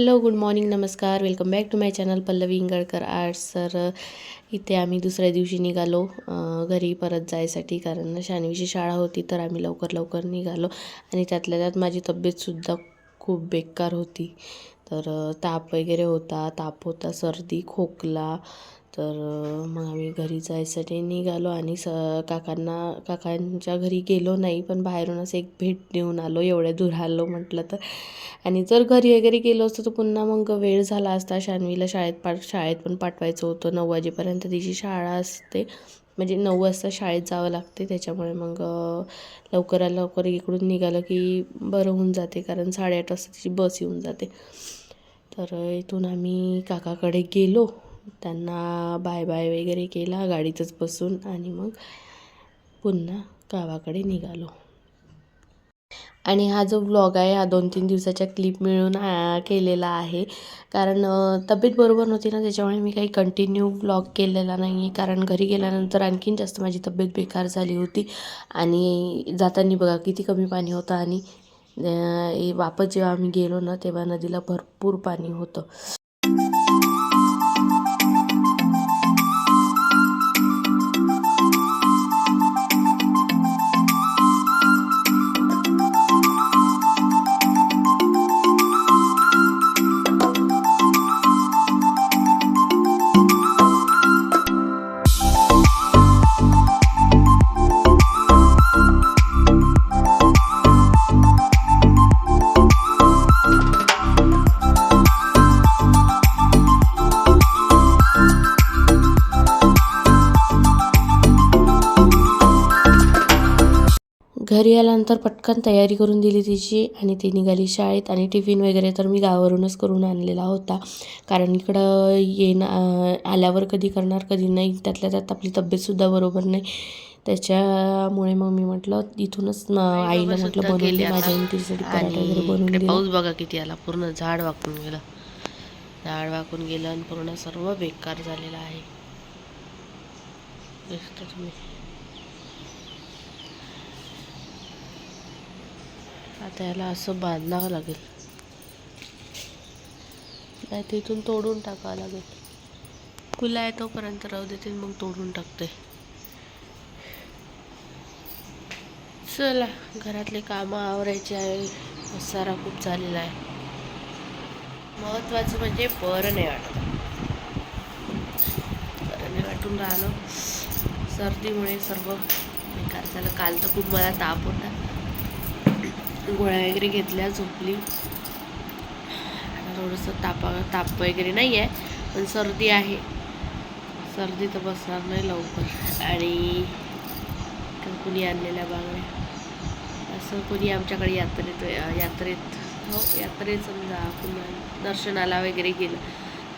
Hello good morning नमस्कार. Welcome back to my channel Pallavi Ingalkar arts. तर इथे आम्ही दुसऱ्या दिवशी निघालो. घरी परत जायसाठी कारण शानवीची शाळा होती तर आम्ही लवकर लवकर निघालो. आणि त्यातल्या त्यात माझी तब्येतसुद्धा खूप बेकार होती. तर ताप वगैरे होता ताप होता सर्दी खोकला तर मग आम्ही घरी जायसाठी निघालो आणि स काकांना काकांच्या घरी गेलो नाही पण बाहेरूनच एक भेट देऊन आलो एवढ्या दूर आलो म्हटलं तर. आणि जर घरी वगैरे गेलो असतो तर पुन्हा मग वेळ झाला असता शान्वीला शाळेत पाठ शाळेत पण पाठवायचं होतं नऊ वाजेपर्यंत तिची शाळा असते. म्हणजे नऊ वाजता शाळेत जावं लागते त्याच्यामुळे मग लवकरात लवकर इकडून निघालं की बरं होऊन जाते कारण साडेआठ वाजता तिची बस येऊन जाते. तर इथून आम्ही काकाकडे गेलो. त्यांना बाय बाय वगैरे केला गाडीतच बसून आणि मग पुन्हा गावाकडे निघालो. आणि हा जो व्लॉग आहे हा दोन तीन दिवसाच्या क्लिप मिळून केलेला आहे. कारण तब्येत बरोबर नव्हती ना त्याच्यामुळे मी काही कंटिन्यू व्लॉग केलेला नाही आहे कारण घरी गेल्यानंतर आणखीन जास्त माझी तब्येत बेकार झाली होती. आणि जाताना बघा किती कमी पाणी होतं आणि वापस जेव्हा आम्ही गेलो ना तेव्हा नदीला भरपूर पाणी होतं. घरी आल्यानंतर पटकन तयारी करून दिली तिची आणि ती निघाली शाळेत. आणि टिफिन वगैरे तर मी गावावरूनच करून आणलेला होता. कारण इकडं येणं आल्यावर कधी करणार कधी नाही त्यातल्या त्यात आपली तब्येतसुद्धा बरोबर नाही. त्याच्यामुळे मग मी म्हटलं इथूनच आईला म्हटलं बनवून दे माझ्या तिच्यासाठी पराठा वगैरे बनवून पाऊस बघा किती आला पूर्ण झाड वाकून गेलं. झाड वाकून गेलं आणि पूर्ण सर्व बेकार झालेलं आहे. तुम्ही. आता याला असं बांधावं लागेल. नाही तिथून तोडून टाकावं लागेल. खुला आहे तोपर्यंत राहू देते मग तोडून टाकते. चला घरातले कामं आवरायचे आहे. पसारा खूप झालेला आहे. महत्त्वाचं म्हणजे बरं नाही वाटत. बरं नाही वाटून राहिलं. सर्दीमुळे सर्व बेकार झालं. काल तर खूप मला ताप होता. गोळ्या वगैरे घेतल्या झोपली. आता थोडंसं तापा ताप वगैरे नाही आहे पण सर्दी आहे. सर्दी तर बसणार नाही लवकर. आणि कुणी आणलेल्या बांगड्या. असं कोणी आमच्याकडे यात्रेत यात्रेत हो यात्रेत समजा पुन्हा दर्शनाला वगैरे गेलं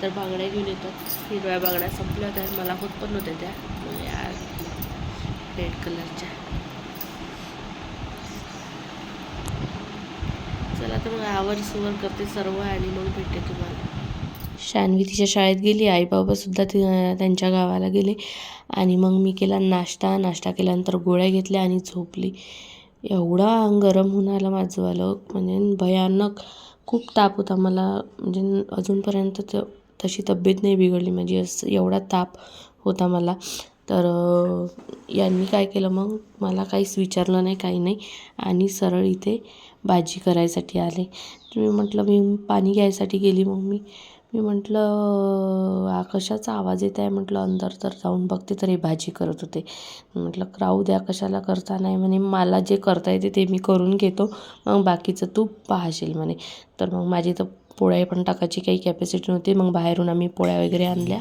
तर बांगड्या घेऊन येतात हिरव्या बांगड्या संपल्या होत्या मला होत पण होत्या त्या. या रेड कलरच्या चला तर मग आवर सुवर करते सर्व आणि मग भेटते तुम्हाला. शानवी तिच्या शाळेत गेली. आई बाबासुद्धा ति त्यांच्या गावाला गेले. आणि मग मी केला नाश्ता. नाश्ता केल्यानंतर गोळ्या घेतल्या आणि झोपली. एवढा अंग गरम होऊन आलं माझं आलं म्हणजे भयानक. खूप ताप होता मला. म्हणजे अजूनपर्यंत त तशी तब्येत नाही बिघडली. म्हणजे असं एवढा ताप होता मला. तर यांनी काय केलं मग? मला काहीच विचारलं नाही काही नाही. आणि सरळ इथे भाजी करायसाठी आले. तर मी म्हटलं मी पाणी घ्यायसाठी गेली मग मी मी म्हटलं आकाशाचा कशाचा आवाज येत आहे? म्हटलं अंदर तर जाऊन बघते तर हे भाजी करत होते. म्हटलं राहू द्या कशाला करता नाही म्हणे. मला जे करता येते ते मी करून घेतो. मग बाकीचं तू पाहशील म्हणे. तर मग माझी तर पोळ्या पण टाकायची काही कॅपॅसिटी नव्हती. मग बाहेरून आम्ही पोळ्या वगैरे आणल्या.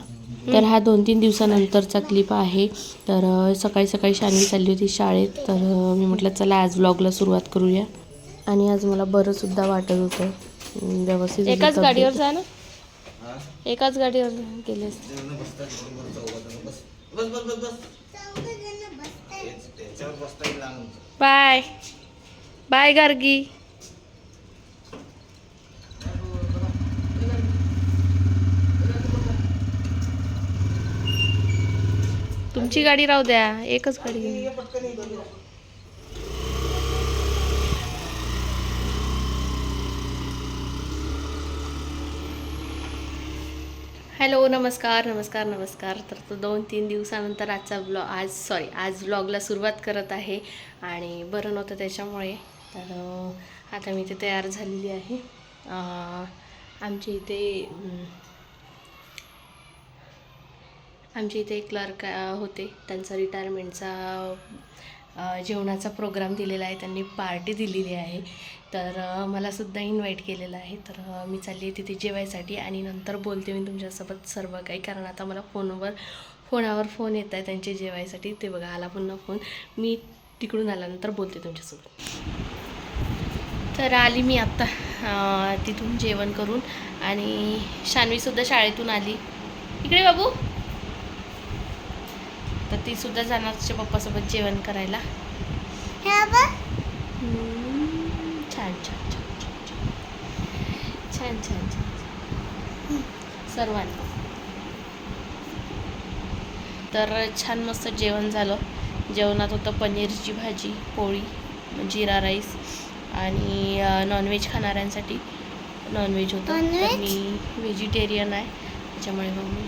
तर हा दोन तीन दिवसानंतरचा क्लिप आहे. तर सकाळी सकाळी शान्वी चालली होती शाळेत. तर मी म्हटलं चला आज व्लॉगला सुरुवात करूया. आणि आज मला बरंसुद्धा वाटत होतं. व्यवस्थित एकाच. गाडीवर जा ना. एकाच गाडीवर गेले बाय. बाय गार्गी. तुमची गाडी राहू द्या एकच गाडी हॅलो नमस्कार नमस्कार नमस्कार. तर तो दोन तीन दिवसानंतर आजचा ब्लॉग आज सॉरी आज ब्लॉगला सुरुवात करत आहे आणि बरं नव्हतं त्याच्यामुळे. तर आता मी इथे तयार झालेली आहे. आमच्या इथे आमच्या इथे क्लर्क होते. त्यांचा रिटायरमेंटचा जेवणाचा प्रोग्राम दिलेला आहे. त्यांनी पार्टी दिलेली आहे. तर मलासुद्धा इन्व्हाइट केलेलं आहे. तर मी चालली आहे तिथे जेवायसाठी आणि नंतर बोलते मी तुमच्यासोबत सर्व काही. कारण आता मला फोनवर फोनावर फोन येत आहे त्यांचे जेवायसाठी. ते बघा आला पुन्हा फोन मी तिकडून आल्यानंतर बोलते तुमच्यासोबत. तर आली मी आत्ता तिथून जेवण करून. आणि शानवीसुद्धा शाळेतून आली. इकडे बाबू. तर ती सुद्धा जाणार तिच्या पप्पासोबत जेवण करायला. छान छान छान छान छान. सर्वांना. तर छान मस्त जेवण झालं. जेवणात होतं पनीरची भाजी पोळी जिरा राईस आणि नॉनव्हेज खाणाऱ्यांसाठी. नॉनव्हेज होतं. मी व्हेजिटेरियन आहे. त्याच्यामुळे मग मी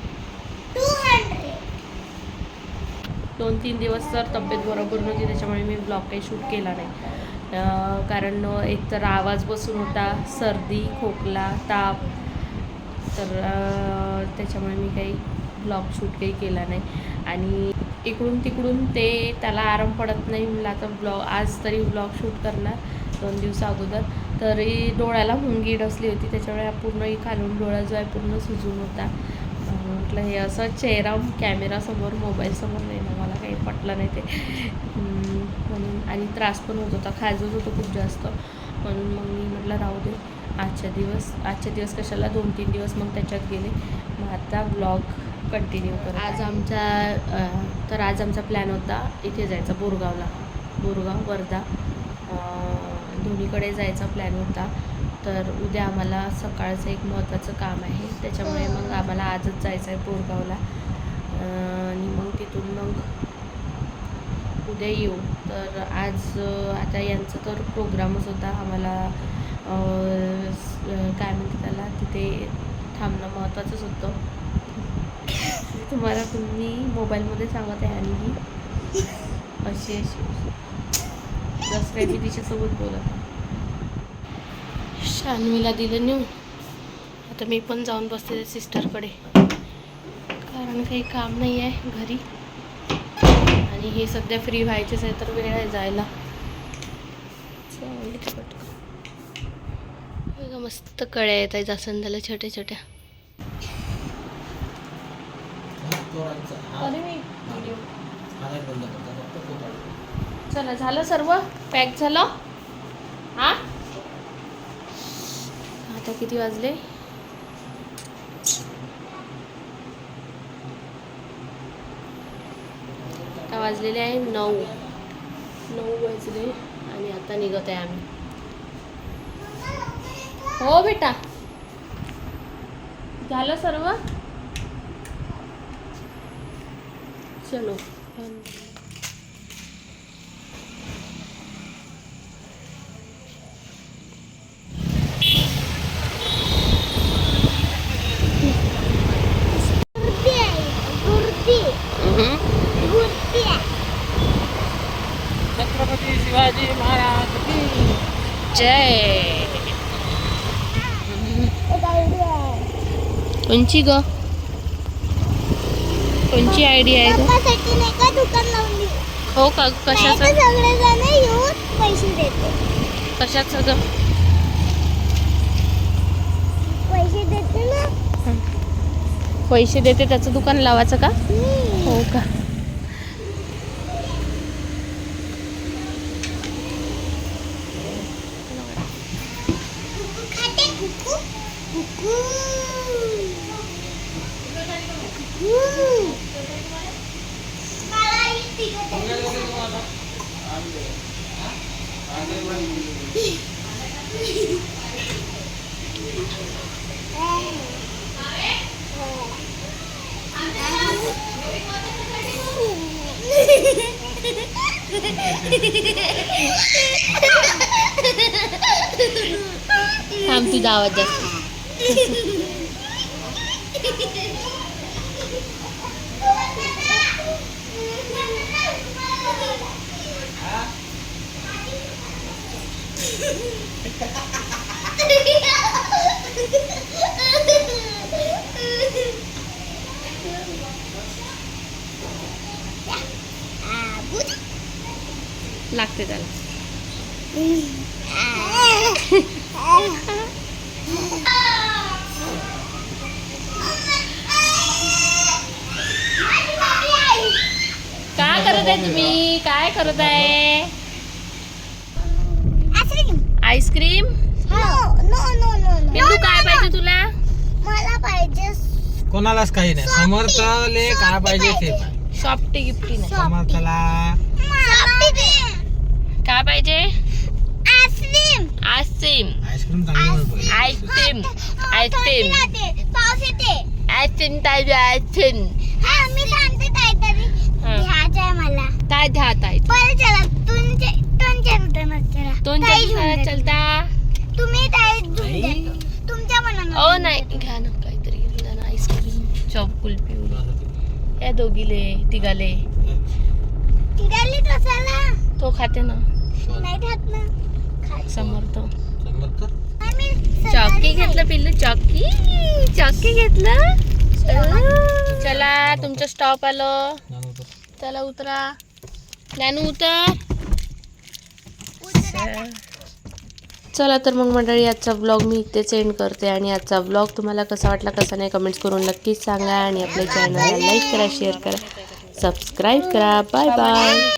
दोन तीन दिवस तर तब्येत बरोबर नव्हती त्याच्यामुळे मी ब्लॉग काही शूट केला नाही. कारण एक तर आवाज बसून होता सर्दी खोकला ताप. तर त्याच्यामुळे मी काही ब्लॉग शूट काही केला नाही. आणि इकडून तिकडून ते त्याला आराम पडत नाही. मला आता ब्लॉग आज तरी ब्लॉग शूट करणार दोन दिवसा अगोदर. तरी डोळ्याला मुंगी डसली होती. त्याच्यामुळे पूर्ण खालून डोळा जो आहे पूर्ण सुजून होता. म्हटलं हे असं चेहरा कॅमेरासमोर मोबाईलसमोर नाही ना मला काही पटलं नाही ते. म्हणून आणि त्रास पण होत होता खाजत होतो खूप जास्त. म्हणून मग मी म्हटलं राहू दे आजच्या दिवस आजच्या दिवस कशाला दोन तीन दिवस मग त्याच्यात गेले. मग आता ब्लॉग कंटिन्यू कर आज आमचा तर आज आमचा प्लॅन होता इथे जायचा बोरगावला. बोरगाव वर्धा. दोन्हीकडे जायचा प्लॅन होता. तर उद्या आम्हाला सकाळचं एक महत्त्वाचं काम आहे. त्याच्यामुळे मग आम्हाला आजच जायचं आहे बोरगावला. आणि मग तिथून मग उद्या येऊ. तर आज आता यांचं तर प्रोग्रामच होता. आम्हाला काय म्हणते त्याला तिथे थांबणं महत्त्वाचंच होतं. तुम्हाला तुम्ही मोबाईलमध्ये सांगत आहे आणि ही अशी अशी दसऱ्या काही मी तिच्यासोबत बोलत आहे. शान्वीला दिलं नेऊन. आता मी पण जाऊन बसते सिस्टरकडे. कारण काही काम नाही आहे घरी. आणि हे सध्या फ्री व्हायचेच आहे तर वेळ आहे जायला. मस्त कळ्या येत आहे जास्वंदाला छोट्या छोट्या. चला झालं सर्व? पॅक झालं? हा? आता किती वाजले? आता वाजलेले आहे नऊ. नऊ वाजले आणि आता निघत आहे आम्ही. हो बेटा. झालं सर्व? चलो. जय आहे कोणची ग? कोणची आयडिया आहे हो का कशाचं? पैसे देते. कशाचं ग? पैसे देते ना. पैसे देते त्याचं दुकान लावायचं का. हो का? थांब तुझा आवाज जास्त. लागते त्याला. काय करत आहे तुम्ही? काय करत आहे? आईस्क्रीम? बिंदू काय पाहिजे तुला? मला पाहिजे कोणालाच काही नाही. समर्थले काय पाहिजे ते सॉफ्टी गिफ्टी नाही समर्थला. काय पाहिजे? Ice cream. Ice cream. Ice cream चांगली ice cream. Ice cream. Ice cream. पाहिजे आईस्क्रीम. मी सांगते काहीतरी हा. घ्यायचं आहे मला काय ध्यात आहे बरं चला तुमचे तुमच्या दुकानात चला दोन ताई घेऊन. चलता. तुम्ही ताई घेऊन देतो तुमच्या मनानं ओ नाही घ्या ना काहीतरी घेऊन ना आईस्क्रीम चॉप कुल्फी या दोघीले तिघाले. तिघाली कशाला तो खाते ना. नाही खात ना. खात. समर्थ. समर्थ? आम्ही चॉकी सकाळी घेतलं पिल्लू चॉकी? चॉकी घेतलं? चला तुमचं स्टॉप आलं. चला उतरा. ज्ञानू उतर. उतरा. चला तर मग मंडळी आजचा ब्लॉग मी इथेच एंड करते आणि आजचा ब्लॉग तुम्हाला कसा वाटला कसा नाही कमेंट्स करून नक्कीच सांगा आणि आपल्या चॅनलला लाईक करा शेअर करा सबस्क्राईब करा. Bye bye